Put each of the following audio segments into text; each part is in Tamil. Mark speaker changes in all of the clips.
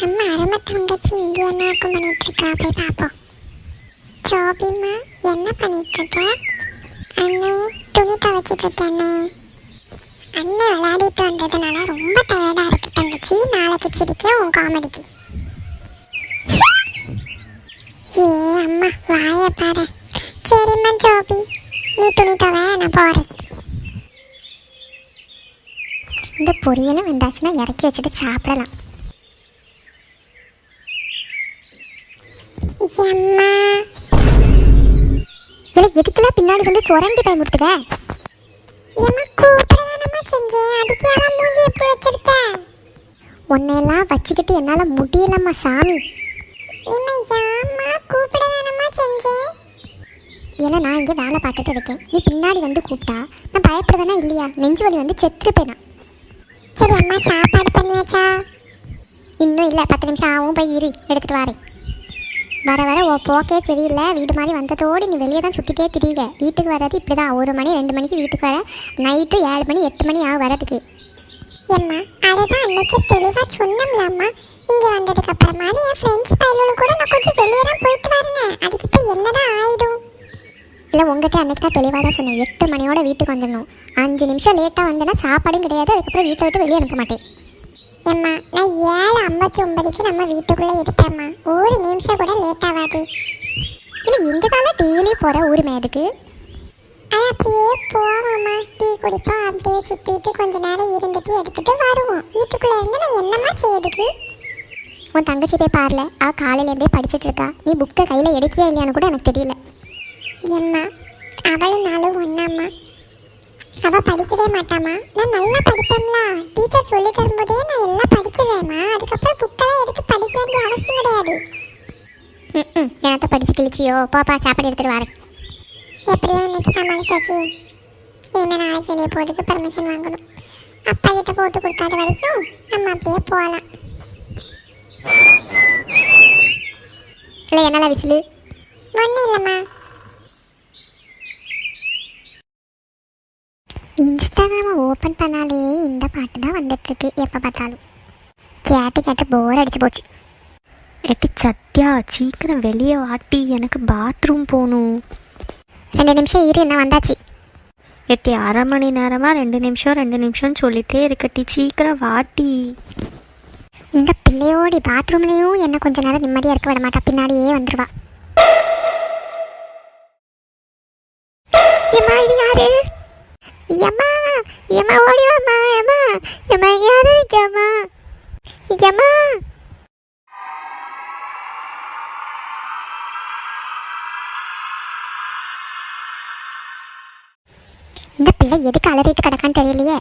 Speaker 1: நம்ம அருமை தங்கச்சி இங்கே என்ன பண்ணிட்டு இருக்கா போய் பார்ப்போம். ஜோபிமா என்ன பண்ணிட்டு இருக்க அண்ணே துணி துவைச்சிட்டு இருக்கேன்னே அண்ணே விளையாடிட்டு வந்ததுனால ரொம்ப டயர்டாக இருக்கு தங்கச்சி. நாளைக்கு சிரிக்க உன் காமெடிக்கு ஏ அம்மா வாய பாரு. சரிம்மா ஜோபி நீ துணி தவ நான் போகிறேன் இந்த பொரியலும் வந்தாச்சுன்னா இறக்கி வச்சுட்டு சாப்பிடலாம். அம்மா. இல்லை எதுக்குலாம் பின்னாடி வந்து சுரண்டி பயமுறுத்துக எம்மா கூப்பிடதானம்மா செஞ்சேன் அதுக்கு அவன் மூஞ்சி எப்படி வச்சிருக்க? உன்னையெல்லாம் வச்சுக்கிட்டு என்னால் முடியலம்மா சாமி. ஏம்மா யாம்மா கூப்பிடதானம்மா செஞ்சேன் ஏன்னா நான் இங்கே வேலை பார்த்துட்டு இருக்கேன். நீ பின்னாடி வந்து கூப்பிட்டா நான் பயப்படுவேனா இல்லையா? நெஞ்சு வலி வந்து செத்துருப்பேனா சரி அம்மா சாப்பாடு பண்ணியாச்சா? இன்னும் இல்லை பத்து நிமிஷம் ஆகும் போய் இரு எடுத்துகிட்டு வரேன். வர வர ஓ போக்கே சரியில்லை. வீடு மாதிரி வந்ததோடு இங்கே வெளியே தான் சுற்றிட்டே திரியுங்க வீட்டுக்கு வர்றது இப்படி தான் ஒரு மணி ரெண்டு மணிக்கு வீட்டுக்கு வர. நைட்டு ஏழு மணி எட்டு மணி ஆகும் வரதுக்கு ஏம்மா அதுதான் அன்னைக்கு தெளிவாக சொன்னோம்லாம்மா இங்கே வந்ததுக்கு அப்புறமா என் ஃப்ரெண்ட்ஸ் பையலோட கூட நான் கொஞ்சம் வெளியே தான் போயிட்டு வரேன் அதுக்கு இப்போ என்னதான் ஆயிடும்? இல்லை உங்ககிட்ட அன்னைக்கு தான் தெளிவாக தான் சொன்னேன். எட்டு மணியோட வீட்டுக்கு வந்துடணும். அஞ்சு நிமிஷம் லேட்டாக வந்தேன்னா சாப்பாடும் கிடையாது. அதுக்கப்புறம் வீட்டை விட்டு வெளியே அனுப்ப மாட்டேன். ஏம்மா நான் ஏழு ஐம்பத்தி ஒன்பதுக்கு நம்ம வீட்டுக்குள்ளே இருப்பேம்மா. ஒரு நிமிஷம் கூட லேட் ஆகாது. இல்லை எங்கே தானே டெய்லி போகிற ஊர் மேதுக்கு அது அப்படியே போவோம்மா. டீ குடிப்போம் அப்படியே சுற்றிட்டு கொஞ்ச நேரம் இருந்துட்டு எடுத்துட்டு வருவோம். வீட்டுக்குள்ளே இருந்து நான் என்னம்மா செய்யுதுக்கு உன் தங்கச்சி போய் பாருல அவள் காலையிலேருந்தே படிச்சிட்டு இருக்கா நீ புக்கை கையில் எடுக்கியா இல்லையான்னு கூட எனக்கு தெரியல. எம்மா அவளும் நாளும் ஒன்றாம்மா அவ படிக்கவே மாட்டாமா நான் நல்லா படிப்பேன்ல. டீச்சர் சொல்லி தரும்போதே நான் எல்லாம் படிச்சிடுவேம்மா அதுக்கப்புறம் புக்கெல்லாம் எடுத்து படிக்க வேண்டிய அவசியம் கிடையாது. ம் எனத்த படிச்சு கிழிச்சியோ? பாப்பா சாப்பாடு எடுத்துட்டு வரேன். எப்படியோ இன்னைக்கு சமாளிச்சாச்சு. இனிமே நாளைக்கு வெளியே போகிறதுக்கு பர்மிஷன் வாங்கணும். அப்பா கிட்ட போட்டு கொடுக்காத வரைக்கும் நம்ம அப்படியே போகலாம். இல்லை என்னல விசிலு? ஒன்றும் இல்லைம்மா. இன்ஸ்டாகிராமை ஓப்பன் பண்ணாலே இந்த பாட்டு தான் வந்துட்டுருக்கு. எப்போ பார்த்தாலும். கேட்டு கேட்டு போர் அடிச்சு போச்சு.
Speaker 2: எட்டி சத்யா சீக்கிரம் வெளியே வாட்டி. எனக்கு பாத்ரூம் போகணும்.
Speaker 1: ரெண்டு நிமிஷம் இரு என்ன வந்தாச்சு?
Speaker 2: எட்டி அரை மணி நேரமாக ரெண்டு நிமிஷம் ரெண்டு நிமிஷம் சொல்லிட்டே இருக்கட்டி சீக்கிரம் வாட்டி.
Speaker 1: இந்த பிள்ளையோடி பாத்ரூம்லேயும் என்ன கொஞ்ச நேரம் நிம்மதியாக இருக்க விட மாட்டா. பின்னாடியே வந்துடுவா யாரு? எம்மா எம்மா ஓடி வாம்மா எம்மா எம்மா இங்க யாரு எம்மா இந்த பிள்ளை எதுக்கு அலறிட்டு கிடக்கான்னு தெரியலையே.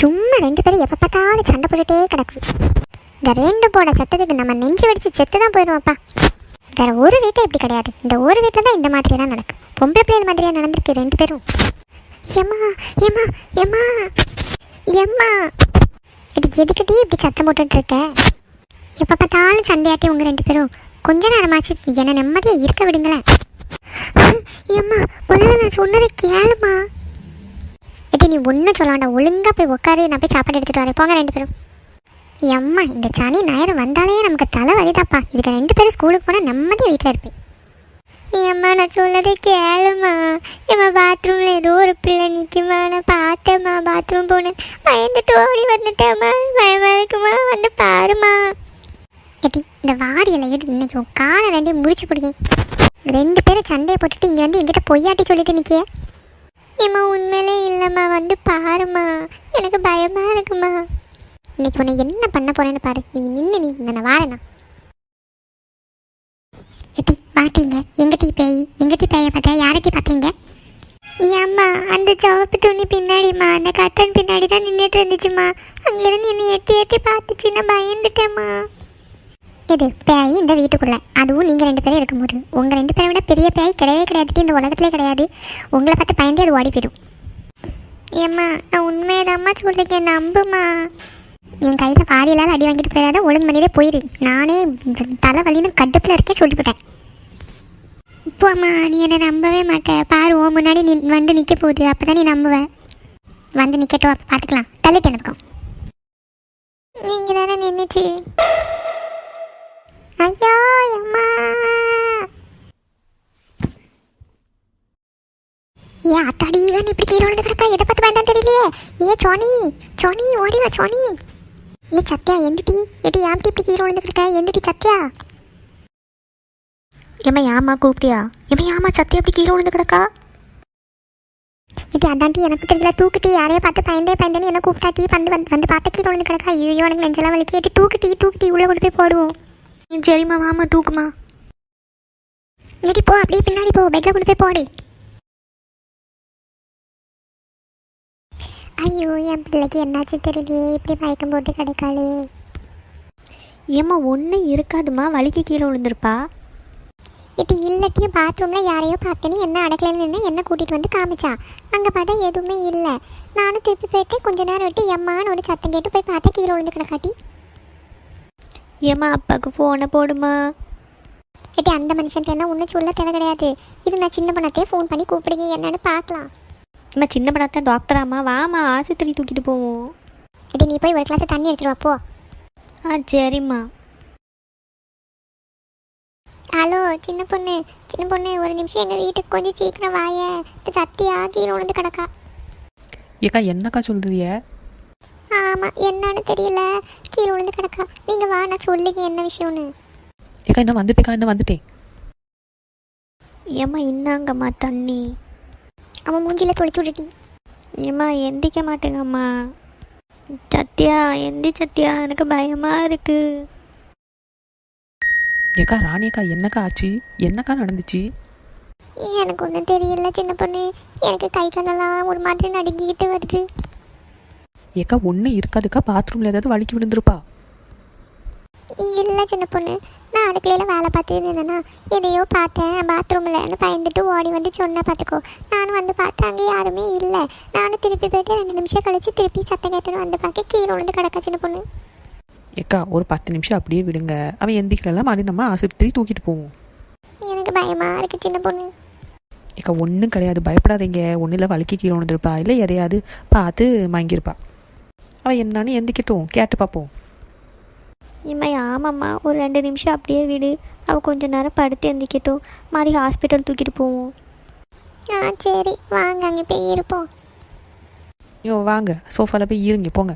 Speaker 1: சும்மா ரெண்டு பேரும் எப்போ பார்த்தாலும் சண்டை போட்டுட்டே கிடக்கும். இந்த ரெண்டு போட சத்தத்துக்கு நம்ம நெஞ்சு வெடிச்சு செத்து தான் போயிடுவோம்ப்பா. வேற ஒரு வீட்டை இப்படி கிடையாது. இந்த ஒரு வீட்டில் தான் இந்த மாதிரியெல்லாம் நடக்கும். பொம்பளை பிள்ளைகள் மாதிரியா நடந்திருக்கு ரெண்டு பேரும். எம்மா எம்மா எம்மா எம்மா இப்படி எதுக்கிட்டே இப்படி சத்தம் போட்டுட்டு இருக்க எப்போ பார்த்தாலும் சண்டையாட்டி உங்கள் ரெண்டு பேரும். கொஞ்ச நேரமாச்சு என்னை நிம்மதியாக இருக்க விடுங்களேன். ஏம்மா முதல்ல நான் சொன்னதை கேளுமா. எடி நீ ஒன்றும் சொல்ல வேண்டாம். போய் உட்காரு நான் போய் சாப்பாடு எடுத்துகிட்டு வரேன். போங்க ரெண்டு பேரும். எம்மா இந்த சனி ஞாயிறு வந்தாலே நமக்கு தலை வலிதாப்பா. இதுக்கு ரெண்டு பேரும் ஸ்கூலுக்கு போனால் நிம்மதியாக வீட்டில் இருப்பேன். ஏம்மா நான் சொல்லதை கேளுமா ஏம்மா பாத்ரூமில் ஏதோ ஒரு பிள்ளை நிற்குமா நான் பார்த்தேம்மா பாத்ரூம் போனேன் பயந்துட்டு ஓடி வந்துட்டேம்மா. பயமா இருக்குமா? வந்து பாருமா எட்டி இந்த வாரியலை எடுத்து இன்னைக்கு உன் காலை ரெண்டையும் முறிச்சு பிடிங்க. ரெண்டு பேரும் சண்டையை போட்டுட்டு இங்கே வந்து என்கிட்ட பொய்யாட்டி சொல்லிட்டு நிற்கிய ஏம்மா உண்மையிலே இல்லைம்மா. வந்து பாருமா எனக்கு பயமா இருக்குமா இன்னைக்கு உன்னை என்ன பண்ண போறேன்னு பாரு. நீ நின்று நீ நான் வாரேண்ணா எட்டி பாத்தீங்க? எங்கிட்டி பேய் எங்கட்டி பேய பார்த்தா யார்கிட்ட பார்த்தீங்க ஏம்மா அந்த சிவப்பு துணி பின்னாடிம்மா அந்த கத்தன் பின்னாடி தான் நின்றுட்டு இருந்துச்சுமா அங்கேருந்து என்னை எட்டி எட்டி பார்த்துச்சு நான் பயந்துட்டேம்மா. எது பேய் இந்த வீட்டுக்குள்ளே? அதுவும் நீங்கள் ரெண்டு பேரும் இருக்கும்போது. உங்கள் ரெண்டு பேரை விட பெரிய பேய் கிடையவே கிடையாது இந்த உலகத்திலே கிடையாது. உங்களை பார்த்து பயந்து அது ஓடி போயிடும். ஏம்மா நான் உண்மையதாம்மா சொல்லிருக்கேன் நம்புமா என் கையில் பாதியிலால் அடி வாங்கிட்டு போயிடாத ஒழுங்கு மணிலே போயிரு. நானே தலை தலைவலின்னு கடுப்பில் இருக்கேன் சொல்லிவிட்டேன். இப்போம்மா நீ என்னை நம்பவே மாட்டேன் பாரு ஓ முன்னாடி நீ வந்து நிற்க போகுது. அப்போ தான் நீ நம்புவேன் வந்து நிற்கட்டும் அப்போ பார்த்துக்கலாம் தள்ளிட்டு எனக்கும் நீங்கள் தானே நின்றுச்சு ஐயோ அம்மா. ஏ அத்தாடி இவன் இப்படி கீழே விழுந்து கிடக்கா? எதை பார்த்து வேண்டாம் தெரியலையே. ஏ சோனி சோனி ஓடிவா சோனி. ஏ சத்யா எந்திட்டி எடி ஆம்டி இப்படி கீழே விழுந்துக்கிட்ட எந்திட்டி சத்யா.
Speaker 2: எம்மா ஏமா கூப்பிட்டியா? ஏம்மா ஏமா சத்தி இப்படி கீழே விழுந்து கிடக்கா
Speaker 1: இது அதாண்டி எனக்கு தெரியல. தூக்கிட்டி யாரையே பார்த்து பயந்தே பயந்தேன்னு என்ன கூப்பிட்டாட்டி வந்து வந்து வந்து பார்த்து கீழே விழுந்து கிடக்கா ஐயோ எனக்கு நெஞ்செல்லாம் வலிக்கு. ஏட்டி தூக்கிட்டி உள்ளே கொண்டு போய் போடுவோம்.
Speaker 2: சரிம்மா வாமா தூக்குமா
Speaker 1: ஏடி போ அப்படியே பின்னாடி போ. பெட்டில் கொண்டு போய் போடு. ஐயோ என் பிள்ளைக்கு என்னாச்சு தெரியலையே. இப்படி மயக்கம் போட்டு கிடக்காளே.
Speaker 2: ஏம்மா ஒன்றும் இருக்காதுமா வலிக்கு கீழே விழுந்திருப்பா.
Speaker 1: இது இல்லட்டியும் பாத்ரூம்ல யாரையோ பார்த்தேன்னு என்ன அடக்கலைன்னு நின்று என்ன கூட்டிட்டு வந்து காமிச்சா? அங்கே பார்த்தா எதுவுமே இல்லை. நானும் திருப்பி போயிட்டு கொஞ்ச நேரம் விட்டு எம்மான்னு ஒரு சத்தம் கேட்டு போய் பார்த்தா கீழே விழுந்து கிடக்காட்டி
Speaker 2: ஏம்மா அப்பாவுக்கு ஃபோனை போடுமா?
Speaker 1: ஏட்டி அந்த மனுஷன்ட்ட என்ன ஒன்றும் சொல்ல தேவை கிடையாது. இது நான் சின்ன பண்ணத்தையே ஃபோன் பண்ணி கூப்பிடுங்க என்னன்னு பார்க்கலாம்.
Speaker 2: அம்மா சின்ன படத்தை டாக்டராம்மா வாமா ஆஸ்பத்திரி தூக்கிட்டு போவோம்.
Speaker 1: ஏட்டி நீ போய் ஒரு கிளாஸ் தண்ணி எடுத்துட்டு வா போ.
Speaker 2: ஆ சரிம்மா.
Speaker 1: ஹலோ சின்ன பொண்ணு. சின்ன பொண்ணு ஒரு நிமிஷம் எங்கள் வீட்டுக்கு கொஞ்சம் சீக்கிரம் வாய. இந்த சத்தியா கீழே விழுந்து கிடக்கா.
Speaker 3: ஏக்கா என்னக்கா சொல்லுதிய
Speaker 1: ஆமாம் என்னன்னு தெரியல. கீழே விழுந்து கிடக்கா. நீங்கள் வா நான் சொல்லுங்க என்ன விஷயம்னு.
Speaker 3: ஏக்கா என்ன வந்துட்டேக்கா என்ன வந்துட்டேன்.
Speaker 2: ஏம்மா இன்னாங்கம்மா தண்ணி.
Speaker 1: அவன் மூஞ்சில தொலைச்சு விட்டுட்டி
Speaker 2: ஏம்மா எந்திக்க மாட்டேங்கம்மா. சத்யா எந்தி சத்யா எனக்கு பயமா இருக்கு.
Speaker 3: ஏக்கா ராணியக்கா என்னக்கா ஆச்சு? என்னக்கா நடந்துச்சு?
Speaker 1: எனக்கு ஒன்றும் தெரியல சின்ன பொண்ணு. எனக்கு கை காலெல்லாம் ஒரு மாதிரி நடுங்கிக்கிட்டு வருது.
Speaker 3: ஏக்கா ஒன்றும் இருக்காதுக்கா. பாத்ரூமில் ஏதாவது வலிக்கு விழுந்திருப்பா.
Speaker 1: இல்லை சின்ன பொண்ணு. நான் அடுக்கலையில் வேலை பார்த்துட்டு இருந்தேன்னா எதையோ பார்த்தேன் பாத்ரூமில் பயந்துட்டு ஓடி வந்து சொன்னேன் பார்த்துக்கோ. நானும் வந்து பார்த்தேன் அங்கே யாருமே இல்லை. நானும் திருப்பி போயிட்டு ரெண்டு நிமிஷம் கழிச்சு திருப்பி சத்தம் கேட்டுன்னு வந்து பார்க்க கீழே விழுந்து கிடக்கா சின்ன பொண்ணு.
Speaker 3: ஏக்கா ஒரு பத்து நிமிஷம் அப்படியே விடுங்க. அவன் எந்திக்கலாம் அது நம்ம ஆஸ்பத்திரி தூக்கிட்டு போவோம்.
Speaker 1: எனக்கு பயமாக இருக்குது சின்ன பொண்ணு.
Speaker 3: ஏக்கா ஒன்றும் கிடையாது. பயப்படாதீங்க. ஒன்றும் இல்லை வலிக்கு கீழே விழுந்திருப்பா. இல்லை எதையாவது பார்த்து மயங்கியிருப்பா. அவன் என்னன்னு எந்திக்கட்டும். கேட்டு பார்ப்போம்.
Speaker 2: ஏம்மா ஆமாம்மா ஒரு ரெண்டு நிமிஷம் அப்படியே விடு. அவள் கொஞ்ச நேரம் படுத்து எந்திக்கட்டும். மாதிரி ஹாஸ்பிட்டல் தூக்கிட்டு போவோம்.
Speaker 1: ஆ சரி. வாங்க அங்கே போய் இருப்போம்.
Speaker 3: ஐயோ வாங்க. சோஃபாவில் போய் இருங்க போங்க.